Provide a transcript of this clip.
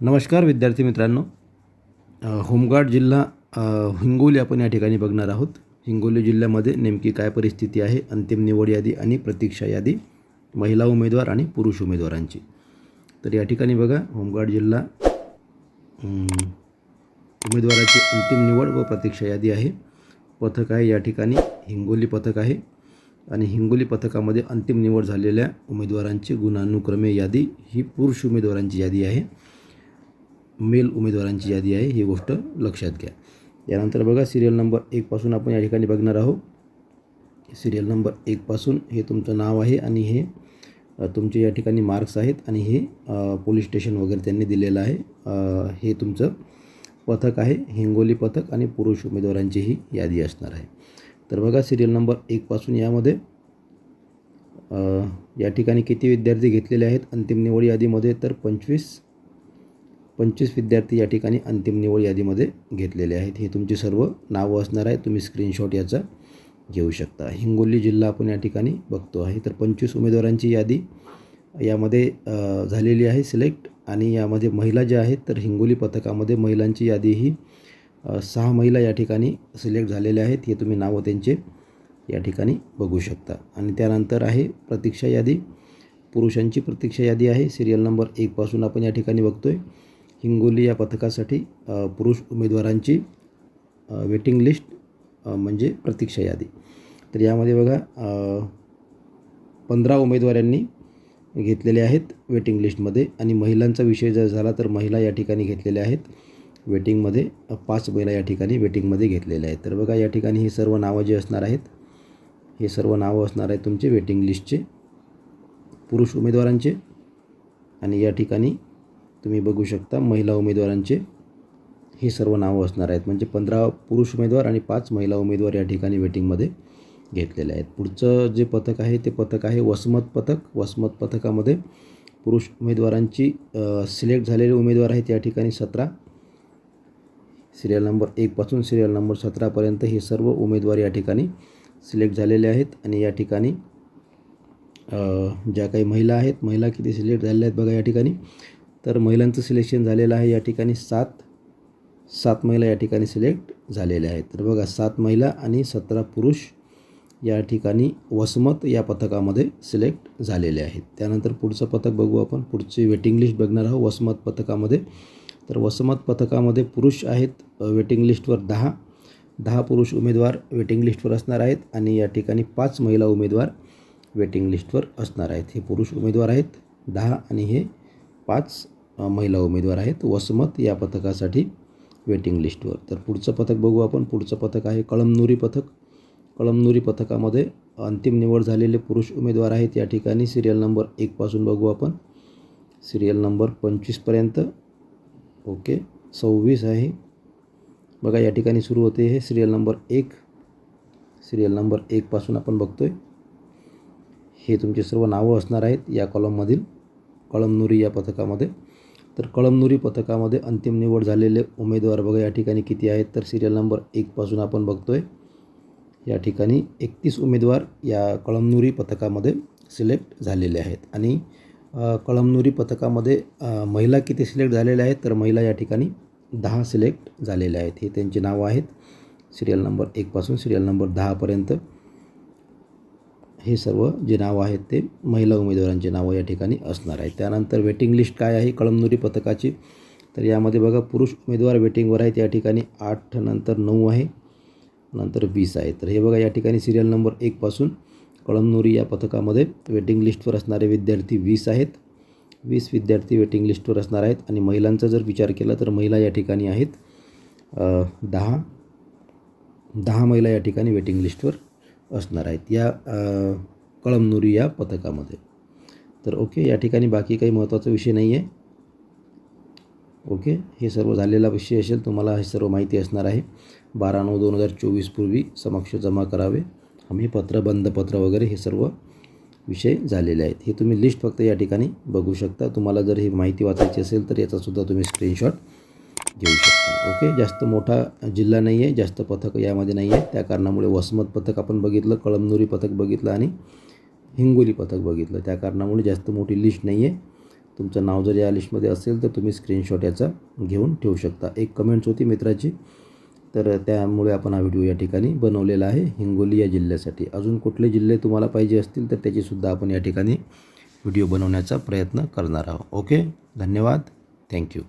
नमस्कार विद्यार्थी मित्रांनो. होमगार्ड जिल्हा हिंगोली आपण या ठिकाणी बघणार आहोत. हिंगोली जिल्ह्यामध्ये नेमकी काय परिस्थिती आहे? अंतिम निवड यादी आणि प्रतीक्षा यादी महिला उमेदवार आणि पुरुष उमेदवारांची. तर या ठिकाणी बघा होमगार्ड जिल्हा उमेदवाराची अंतिम निवड व प्रतीक्षा यादी आहे. पथक आहे या ठिकाणी हिंगोली पथक आहे. आणि हिंगोली पथकामध्ये अंतिम निवड झालेल्या उमेदवारांची गुणानुक्रमे यादी ही पुरुष उमेदवारांची यादी आहे. मेल उमेदवारांची यादी आहे ही गोष्ट लक्षात घ्या. यानंतर बघा सिरियल नंबर एकपासून आपण या ठिकाणी बघणार आहोत. सिरियल नंबर एकपासून हे तुमचं नाव आहे आणि हे तुमचे या ठिकाणी मार्क्स आहेत आणि हे पोलीस स्टेशन वगैरे त्यांनी दिलेलं आहे. हे तुमचं पथक आहे हिंगोली पथक आणि पुरुष उमेदवारांची ही यादी असणार आहे. तर बघा सिरियल नंबर एकपासून यामध्ये या ठिकाणी किती विद्यार्थी घेतलेले आहेत? अंतिम निवड यादीमध्ये तर पंचवीस पंचवीस विद्यार्थी या ठिकाणी अंतिम निवड यादीमध्ये घेतलेले आहेत. हे तुमची सर्व नावं असणार आहे तुम्ही स्क्रीनशॉट याचा घेऊ शकता. हिंगोली जिल्हा आपण या ठिकाणी बघतो आहे. तर पंचवीस उमेदवारांची यादी यामध्ये झालेली आहे सिलेक्ट. आणि यामध्ये महिला ज्या आहेत तर हिंगोली पथकामध्ये महिलांची यादी ही सहा महिला या ठिकाणी सिलेक्ट झालेल्या आहेत. हे तुम्ही नावं त्यांचे या ठिकाणी बघू शकता. आणि त्यानंतर आहे प्रतीक्षा यादी. पुरुषांची प्रतीक्षा यादी आहे. सिरियल नंबर एकपासून आपण या ठिकाणी बघतो आहे हिंगोली या पथकासाठी पुरुष उमेदवारांची वेटिंग लिस्ट म्हणजे प्रतीक्षा यादी. तर यामध्ये बघा पंधरा उमेदवारांनी घेतलेले आहेत वेटिंग लिस्टमध्ये आणि महिलांचा विषय जर झाला तर महिला या ठिकाणी घेतलेल्या आहेत. वेटिंगमध्ये पाच महिला या ठिकाणी वेटिंगमध्ये घेतलेल्या आहेत. तर बघा या ठिकाणी हे सर्व नावं जे असणार आहेत हे सर्व नावं असणार आहेत तुमचे वेटिंग लिस्टचे पुरुष उमेदवारांचे आणि या ठिकाणी तुम्ही बघू शकता महिला उमेदवारांचे हे सर्व नावं असणार आहेत. म्हणजे पंधरा पुरुष उमेदवार आणि पाच महिला उमेदवार या ठिकाणी वेटिंगमध्ये घेतलेले आहेत. पुढचं जे पथक आहे ते पथक आहे वसमत पथक. वसमत पथकामध्ये पुरुष उमेदवारांची सिलेक्ट झालेले उमेदवार आहेत या ठिकाणी सतरा. सिरियल नंबर एकपासून सिरियल नंबर सतरापर्यंत हे सर्व उमेदवार या ठिकाणी सिलेक्ट झालेले आहेत. आणि या ठिकाणी ज्या काही महिला आहेत महिला किती सिलेक्ट झालेल्या आहेत बघा या ठिकाणी. तर महिलांचं सिलेक्शन झालेलं आहे या ठिकाणी सात. सात महिला या ठिकाणी सिलेक्ट झालेल्या आहेत. तर बघा सात महिला आणि सतरा पुरुष या ठिकाणी वसमत या पथकामध्ये सिलेक्ट झालेले आहेत. त्यानंतर पुढचं पथक बघू आपण. पुढची वेटिंग लिस्ट बघणार आहोत वसमत पथकामध्ये. तर वसमत पथकामध्ये पुरुष आहेत वेटिंग लिस्टवर दहा. दहा पुरुष उमेदवार वेटिंग लिस्टवर असणार आहेत आणि या ठिकाणी पाच महिला उमेदवार वेटिंग लिस्टवर असणार आहेत. हे पुरुष उमेदवार आहेत दहा आणि हे पाच. महिला उमेदवार आहेत. वसमत या पथकासाठी वेटिंग लिस्टवर तर पुढचं पथक बघू आपण. पुढचं पथक आहे कळमनुरी पथक. कळमनुरी पथकामध्ये अंतिम निवड झालेले पुरुष उमेदवार आहेत. या ठिकाणी सिरियल नंबर एकपासून बघू आपण. सिरियल नंबर पंचवीसपर्यंत ओके. सव्वीस आहे. बघा या ठिकाणी सुरू होते हे. सिरियल नंबर एक. सिरियल नंबर एकपासून आपण बघतो आहे हे तुमचे सर्व नावं असणार आहेत या कॉलममधील कळमनुरी या पथकामध्ये. तर कळमनुरी पथकामध्ये अंतिम निवड झालेले उमेदवार बघा या ठिकाणी किती आहेत? तर सिरियल नंबर एकपासून आपण बघतो आहे या ठिकाणी एकतीस उमेदवार या कळमनुरी पथकामध्ये सिलेक्ट झालेले आहेत. आणि कळमनुरी पथकामध्ये महिला किती सिलेक्ट झालेल्या आहेत? तर महिला या ठिकाणी दहा सिलेक्ट झालेल्या आहेत. हे त्यांची नावं आहेत. सिरियल नंबर एकपासून सिरियल नंबर दहापर्यंत. हे सर्व जे नावं आहेत ते महिला उमेदवारांची नावं या ठिकाणी असणार आहेत. त्यानंतर वेटिंग लिस्ट काय आहे? कळमनुरी पथकाची. तर यामध्ये बघा पुरुष उमेदवार वेटिंगवर आहेत. या ठिकाणी आठ नंतर नऊ आहे नंतर वीस आहे. तर हे बघा या ठिकाणी सिरियल नंबर एकपासून कळमनुरी या पथकामध्ये वेटिंग लिस्टवर असणारे विद्यार्थी वीस आहेत. वीस विद्यार्थी वेटिंग लिस्टवर असणार आहेत. आणि महिलांचा जर विचार केला तर महिला या ठिकाणी आहेत. दहा दहा महिला या ठिकाणी वेटिंग लिस्टवर असणार आहेत या कळमनुरी या पथकामध्ये. तर ओके या ठिकाणी बाकी काही महत्त्वाचा विषय नाही आहे. ओके हे सर्व झालेला विषय असेल तुम्हाला हे सर्व माहिती असणार आहे. बारा नऊ दोन हजार चोवीसपूर्वी समक्ष जमा करावे. आम्ही पत्र बंद पत्र वगैरे हे सर्व विषय झालेले आहेत. हे तुम्ही लिस्ट फक्त या ठिकाणी बघू शकता. तुम्हाला जर ही माहिती वाचायची असेल तर याचासुद्धा तुम्ही स्क्रीनशॉट घेऊ शकता. ओके जास्त मोठा जिल्हा नाही आहे जास्त पथक यामध्ये नाही आहे त्या कारणामुळे वसमत पथक आपण बघितलं कळमनुरी पथक बघितलं आणि हिंगोली पथक बघितलं. त्या कारणामुळे जास्त मोठी लिस्ट नाही आहे तुमचं नाव जर या लिस्टमध्ये असेल तर तुम्ही स्क्रीनशॉट याचा घेऊन ठेवू शकता. एक कमेंट्स होती मित्राची तर त्यामुळे आपण हा व्हिडिओ या ठिकाणी बनवलेला आहे हिंगोली या जिल्ह्यासाठी. अजून कुठले जिल्हे तुम्हाला पाहिजे असतील तर त्याचीसुद्धा आपण या ठिकाणी व्हिडिओ बनवण्याचा प्रयत्न करणार आहोत. ओके धन्यवाद. थँक्यू